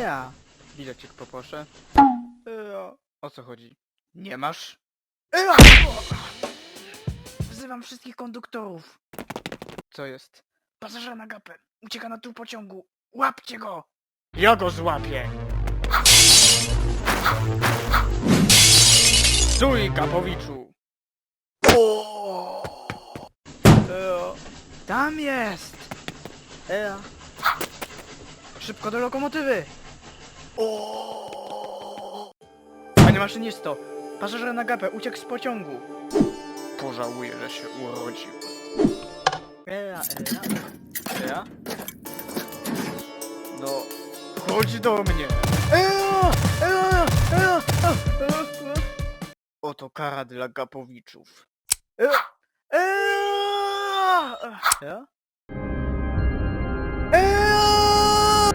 Ea! Bilecik poproszę. Ea! O co chodzi? Nie masz? Ea! Wzywam wszystkich konduktorów. Co jest? Pasażer na gapę. Ucieka na tył pociągu. Łapcie go! Ja go złapię! Stój, Kapowiczu! Eo. Tam jest! Ea. Szybko do lokomotywy! Panie maszynisto, pasażer na gapę uciekł z pociągu. Pożałuję, że się urodził. Ea, ea. Ea? No, chodź do mnie. Ea, ea, ea, ea, ea. Oto kara dla gapowiczów. Ea. Ea? Ea!